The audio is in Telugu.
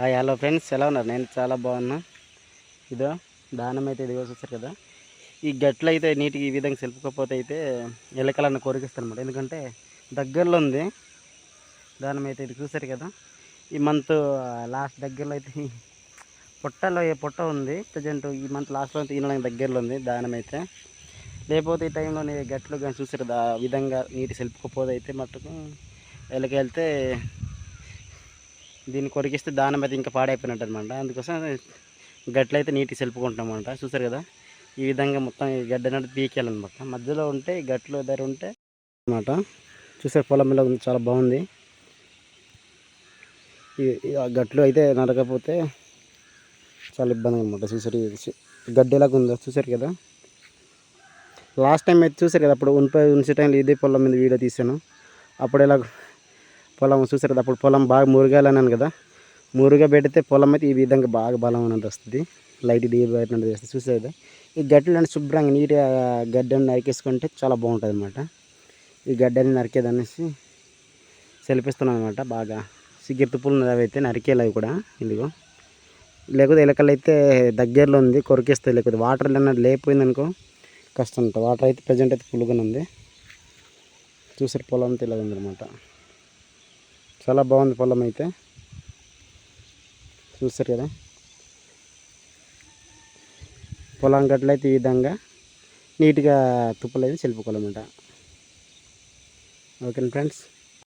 హాయ్ హలో ఫ్రెండ్స్ ఎలా ఉన్నారు? నేను చాలా బాగున్నా. ఇదో దానం అయితే ఇదిగో చూస్తారు కదా. ఈ గట్లు అయితే నీటికి ఈ విధంగా సెలుపుకోకపోతే అయితే ఎలకలన్న కోరికిస్తాను అనమాట ఎందుకంటే దగ్గరలో ఉంది. దానం అయితే ఇది చూసారు కదా. ఈ మంత్ లాస్ట్ దగ్గరలో అయితే పొట్టలో ఏ పొట్ట ఉంది. ప్రజెంట్ ఈ మంత్ లాస్ట్లో తినడానికి దగ్గరలో ఉంది దానం అయితే. లేకపోతే ఈ టైంలో గట్లు కానీ చూసారు కదా ఆ విధంగా నీటి సెలుపుకోపోతే అయితే మట్టుకు ఎలకి వెళ్తే దీన్ని కొరికిస్తే దానం అయితే ఇంకా పాడైపోయినట్టు అనమాట అందుకోసం గట్లయితే నీటికి సెలుపుకుంటాం అనమాట చూసారు కదా? ఈ విధంగా మొత్తం ఈ గడ్డ అనేది పీకేయాలన్నమాట. మధ్యలో ఉంటే గట్లు దగ్గర ఉంటే అనమాట చూసారు పొలం ఉంది? చాలా బాగుంది. ఆ గట్లు అయితే నరకపోతే చాలా ఇబ్బంది అనమాట చూసారు గడ్డేలాగా ఉందా గడ్డి ఉందో? చూసారు కదా? లాస్ట్ టైం అయితే చూసారు కదా? అప్పుడు ఉనిపోయి ఉంచే టైంలో ఇదే పొలం మీద వీడియో తీసాను అప్పుడు ఇలా పొలం చూసారు కదా అప్పుడు పొలం బాగా మురుగాలన్నాను కదా. మురుగా పెడితే పొలం అయితే ఈ విధంగా బాగా బలం అనేది వస్తుంది. లైట్ డీ బయట చేస్తుంది చూసారు కదా ఈ గడ్డలను శుభ్రంగా నీట్గా గడ్డని నరికేసుకుంటే చాలా బాగుంటుంది అనమాట ఈ గడ్డని నరికేదనేసి సెలిపిస్తున్నాను అనమాట బాగా సిగరెట్ పుల్లు అవి అవైతే నరికేయాలి కూడా. ఇదిగో. లేకపోతే ఎలకలు అయితే దగ్గరలో ఉంది కొరికేస్తాయి. లేకపోతే వాటర్ అన్నది లేకపోయింది అనుకో కష్టం ఉంటుంది. వాటర్ అయితే ప్రజెంట్ అయితే ఫుల్గా ఉంది చూసారు పొలం తెలియదు ఇలా చాలా బాగుంది పొలం అయితే. చూస్తారు కదా. పొలం గట్లయితే ఈ విధంగా నీట్గా తుప్పలు అయితే చెల్పుకోవాలన్నమాట. Okay friends?